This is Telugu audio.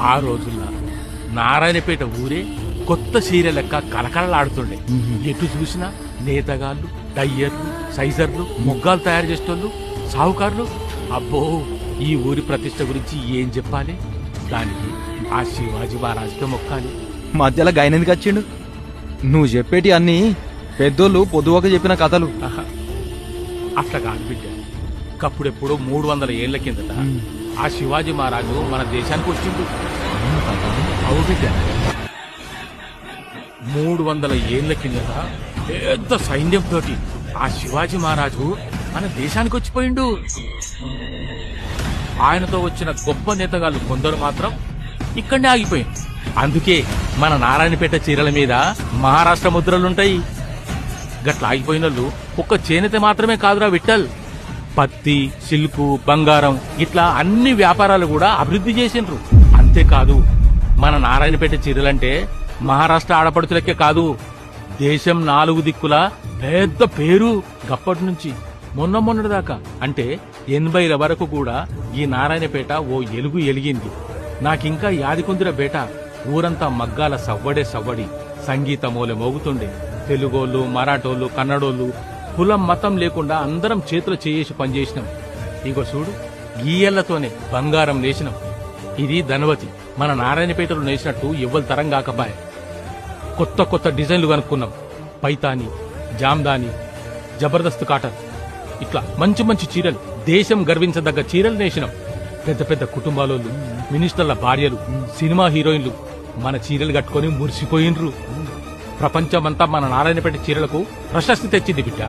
ఆ రోజుల్లో నారాయణపేట ఊరే కొత్త చీర లెక్క కలకలలాడుతుండే ఎటు చూసినా నేతగాళ్ళు టయ్యర్లు సైజర్లు మొగ్గాలు తయారు చేసేటోళ్ళు సాహుకారులు. అబ్బో ఈ ఊరి ప్రతిష్ట గురించి ఏం చెప్పాలి? దానికి ఆ శివాజీ మహారాజుకే మొక్కాలి మధ్యలో గాయనందుకు వచ్చిండు నువ్వు చెప్పేటి అన్ని పెద్దోళ్ళు పొద్దువక చెప్పిన కథలు. అట్లా కాదు బిడ్డ. కప్పుడెప్పుడో మూడు వందల ఏళ్ళ కిందట ఆ శివాజీ మహారాజు మన దేశానికి వచ్చిండు. అవు బిడ్డ మూడు వందల ఏళ్ళ కిందట పెద్ద సైన్యంతో ఆ శివాజీ మహారాజు మన దేశానికి వచ్చిపోయిండు. ఆయనతో వచ్చిన గొప్ప నేతగాళ్ళు కొందరు మాత్రం ఇక్కడనే ఆగిపోయింది అందుకే మన నారాయణపేట చీరల మీద మహారాష్ట్ర ముద్రలుంటాయి. గట్ల ఆగిపోయిన ఒక్క చేనేత మాత్రమే కాదురా విఠల్. పత్తి సిల్కు బంగారం ఇట్లా అన్ని వ్యాపారాలు కూడా అభివృద్ధి చేసిండ్రు. అంతేకాదు మన నారాయణపేట చీరలంటే మహారాష్ట్ర ఆడపడుచులకే కాదు దేశం నాలుగు దిక్కుల పెద్ద పేరు గప్పటి నుంచి మొన్న మొన్నటి దాకా. అంటే ఎనభైల వరకు కూడా ఈ నారాయణపేట ఓ ఎలుగు ఎలిగింది. నాకింకా యాదికుందిర బేట ఊరంతా మగ్గాల సవ్వడే సవ్వడి. సంగీతమోలె మోగుతుండే. తెలుగోళ్ళు మరాఠోళ్ళు కన్నడోళ్ళు కులం మతం లేకుండా అందరం చేతులు చేయేసి పనిచేసినాం. ఇగో చూడు గీయళ్ళతోనే బంగారం నేసినాం. ఇది ధనవతి. మన నారాయణపేటలో నేసినట్టు ఎవ్వరు తరం కాకపాయ కొత్త కొత్త డిజైన్లు కనుక్కున్నాం. పైతాని జామ్దాని జబర్దస్త్ కాటన్. ఇట్లా మంచి మంచి చీరలు దేశం గర్వించదగ్గ చీరలు నేసినాం. పెద్ద పెద్ద కుటుంబాలోళ్ళు మినిస్టర్ల భార్యలు సినిమా హీరోయిన్లు మన చీరలు కట్టుకొని మురిసిపోయినరు. ప్రపంచమంతా మన నారాయణపేట చీరలకు ప్రశస్తి తెచ్చింది బిడ్డ.